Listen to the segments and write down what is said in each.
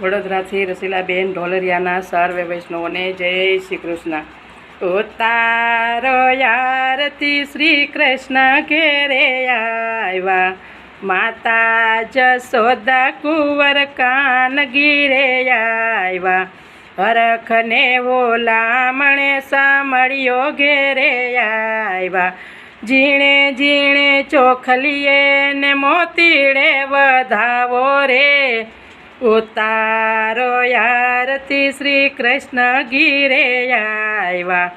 વડોદરાથી રસીલાબેન ઢોલરિયાના સર્વે વૈષ્ણવને જય શ્રી કૃષ્ણ. ઉતારો યારતી શ્રી કૃષ્ણ ઘેરે આવ્યા. માતા જસોદા કુંવર કાન ગીરે આવ્યા. હરખને ઓલામણે સામળ્યો ઘેરે આવ્યા. જીણે જીણે ચોખલીએ ને મોતીડે વધાવો રે. ઉતારો યારતી શ્રી કૃષ્ણ ગીરે આવ્યા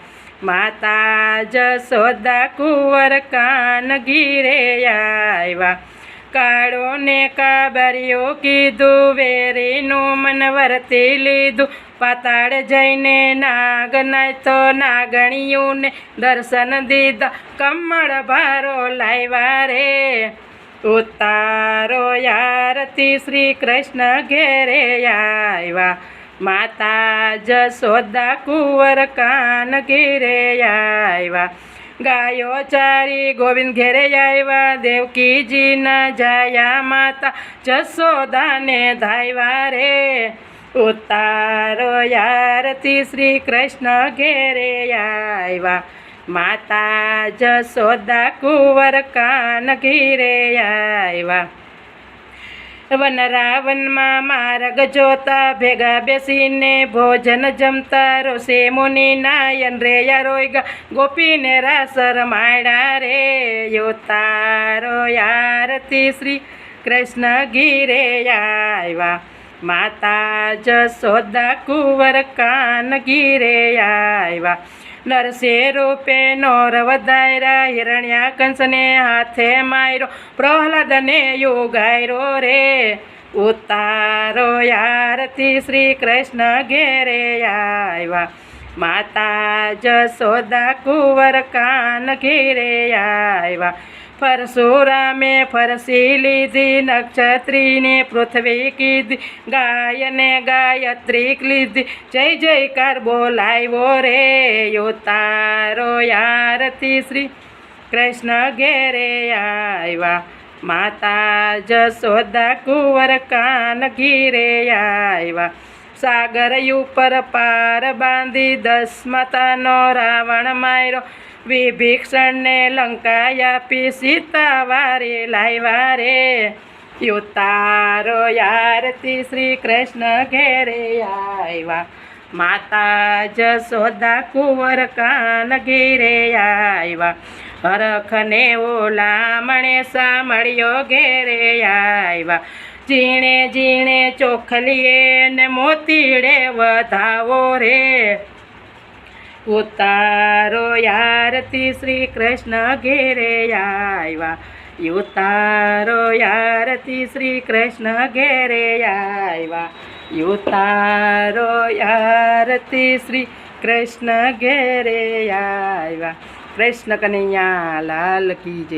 માતા જશોદા કુંવર કાન ગીરે આવ્યા કાળો ને કાબરિયો કીધું, વેરીનું મન વર્તી લીધું. પાતાળ જઈને નાગ તો નાગણીઓને દર્શન દીધા. કમળ ભારો લાવ્યા રે. ઉતારો યારથી શ્રી કૃષ્ણ ઘેરે આવ્યા. માતા જશોદા કુંવર કાન ઘેરે આવ્યા. ગાયો ચારી ગોવિંદ ઘેરે આવ્યા. દેવકીજીના જાયા માતા જસોદાને ધાયવા રે. ઉતારો યારથી શ્રી કૃષ્ણ ઘેરે આવ્યા. માતા જશોદા કુંવર કાન ઘીરે આવ્યા વનરાવનમાં માર્ગ જોતા ભેગા બેસીને ભોજન જમતા રોષે મુનિ નાયન રે યારોય ગોપીને રાસર માડા રે યોતારો યારતી શ્રી કૃષ્ણ ગીરે આવ્યા માતા જશોદા કુંવર કાન ગીરે આવ્યા નરસે રૂપે નોર વધાયરા, હિરણ્યા કંસને હાથે માર્યો પ્રહલાદને યોગાયરો રે. ઉતારો યારતી શ્રી કૃષ્ણ ઘેરે આવ્યા માતા જશોદા કુંવર કાન ઘેરે આવ્યા. પરશુરામે ફરસી લીધી નક્ષત્રીને, પૃથ્વી કીધી, ગાયને ગાયત્રી લીધી. જય જયકાર બોલાવ્યો રે તારો યારતી શ્રી કૃષ્ણ ઘેરે આવ્યા. માતા જશોદા કુંવર કાન ઘીરે આવ્યા. સાગર ઉપર પાર બાંધી દસ માતાનો રાવણ માર્યો. વિભીક્ષણને લંકા આપી સીતા વારે લાવ્યા રે યુતારો યારતી શ્રી કૃષ્ણ ઘેરે આવ્યા. માતા જશોદા કુંવર કાન ઘેરે આવ્યા. હરખને ઓલા મણે સામળ્યો ઘેરે આવ્યા. ઝીણે ઝીણે ચોખલીએ ને મોતીડે વધાવો રે. ઉતારો યારતી શ્રી કૃષ્ણ ઘેરે આવ્યા. યુતારો યારતી શ્રી કૃષ્ણ ઘેરે આવ્યા. યુતારો યારતી શ્રી કૃષ્ણ ઘેરે આવ્યા. કૃષ્ણ કનૈયા, લાલ કી જય.